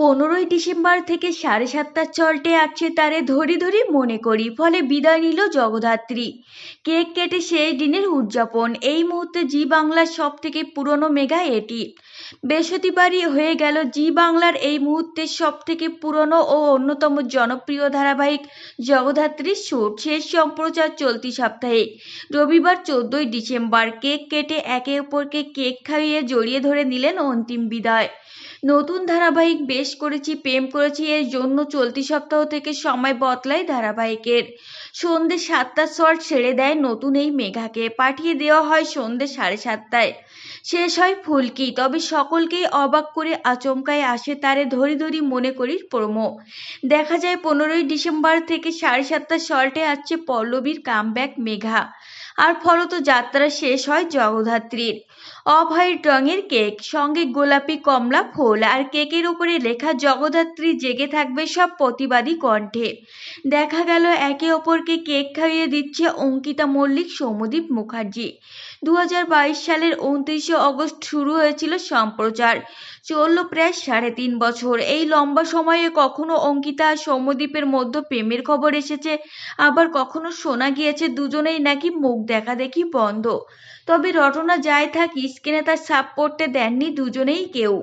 পনেরোই ডিসেম্বর থেকে সাড়ে সাতটার চলটে আসছে তারে ধরি ধরি মনে করি, ফলে বিদায় নিল জগদ্ধাত্রী কেক কেটে সেই দিনের উদযাপন, এই মুহূর্তে জি বাংলার সব থেকে পুরনো মেগা এটি। বৃহস্পতিবারই হয়ে গেল জি বাংলার এই মুহূর্তের সব থেকে পুরনো ও অন্যতম জনপ্রিয় ধারাবাহিক জগদ্ধাত্রীর শুট। শেষ সম্প্রচার চলতি সপ্তাহে, রবিবার চোদ্দই ডিসেম্বর। কেক কেটে একে অপরকে কেক খাইয়ে জড়িয়ে ধরে নিলেন অন্তিম বিদায়। নতুন ধারাবাহিক বেশ করেছি, প্রেম করেছি, এর জন্য চলতি সপ্তাহ থেকে সময় বদলায় ধারাবাহিকের। সন্ধে সাতটার শট ছেড়ে দেয় নতুন এই মেঘাকে। পাঠিয়ে দেওয়া হয় সন্ধে সাড়ে সাতটায়। শেষ হয় ফুলকি, তবে সকলকেই অবাক করে আচমকায় আসে তারে ধরি ধরি মনে করি প্রমো। দেখা যায় পনেরোই ডিসেম্বর থেকে সাড়ে সাতটার শর্টে আসছে পল্লবীর কামব্যাক মেঘা। আর ফলত যাত্রা শেষ হয় জগদ্ধাত্রীর। অফ হোয়াইট রঙের কেক, সঙ্গে গোলাপি কমলা ফুল আর কেকের উপরে লেখা জগদ্ধাত্রী জেগে থাকবে সব প্রতিবাদী কণ্ঠে। দেখা গেল একে অপরকে কেক খাইয়ে দিচ্ছে অঙ্কিতা মল্লিক সৌমদীপ মুখার্জি। দু সালের উনত্রিশে অগস্ট শুরু হয়েছিল সম্প্রচার। চলল প্রায় সাড়ে তিন বছর। এই লম্বা সময়ে কখনো অঙ্কিতা আর সৌম্যদীপের মধ্যে প্রেমের খবর এসেছে, আবার কখনো শোনা গিয়েছে দুজনেই নাকি মুখ দেখা দেখি বন্ধ। তবে রটনা যাই থাক স্ক্রিনে তার সাপ পড়তে দেননি দুজনেই কেউ?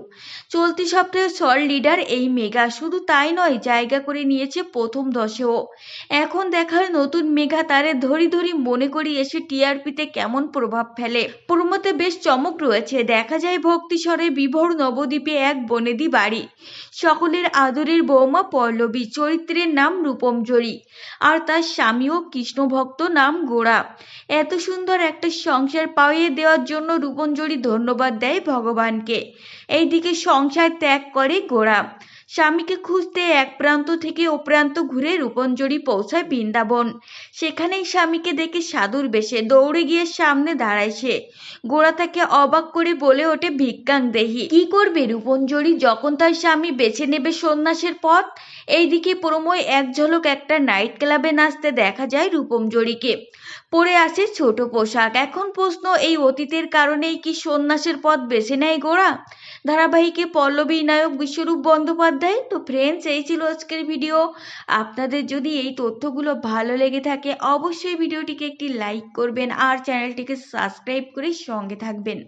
চলতি সপ্তাহে সল লিডার এই মেগা শুধু তাই নয়, জায়গা করে নিয়েছে প্রথম দশেও। এখন দেখার নতুন মেঘা তারে ধরি ধরি মনে করি এসে টিআরপিতে কেমন প্রভাব ফেলে। প্রমোতে বেশ চমক রয়েছে। দেখা যায় ভক্তিস্বরে বিভোর নবদ্বীপে এক বনেদি বাড়ি। সকলের আদরের বৌমা পল্লবী, চরিত্রের নাম রূপমজরি আর তার স্বামীও কৃষ্ণভক্ত নাম গোড়া এত সুন্দর একটা সংসার পাইয়ে দেওয়ার জন্য রূপঞ্জরি ধন্যবাদ দেয় ভগবানকে। এইদিকে সংসার ত্যাগ করে গোড়া স্বামীকে খুঁজতে এক প্রান্ত থেকে ও প্রান্ত ঘুরে রূপঞ্জরি পৌঁছায় বৃন্দাবন। সেখানেই স্বামীকে দেখে সাধুর বেশে দৌড়ে গিয়ে সামনে দাঁড়ায় সে। গোড়া তাকে অবাক করে বলে ওঠে, ভিক্ষাং দেহি। কি করবে রূপঞ্জরি যখন তার স্বামী বেছে নেবে সন্ন্যাসের পথ? এইদিকে প্রময় এক ঝলক একটা নাইট ক্লাবে নাচতে দেখা যায় রূপমজরিকে পরে আসে ছোট পোশাক। এখন প্রশ্ন, এই অতীতের কারণেই কি সন্ন্যাসের পথ বেছে নেয় গোড়া ধারাবাহিকে পল্লবী নায়ক বিশ্বরূপ বন্দ্যোপাধ্যায়। তো ফ্রেন্ডস এই ছিল আজকের ভিডিও আপনাদের যদি এই তথ্যগুলো ভালো লেগে থাকে, অবশ্যই ভিডিওটিকে একটি লাইক করবেন আর চ্যানেলটিকে সাবস্ক্রাইব করে সঙ্গে থাকবেন।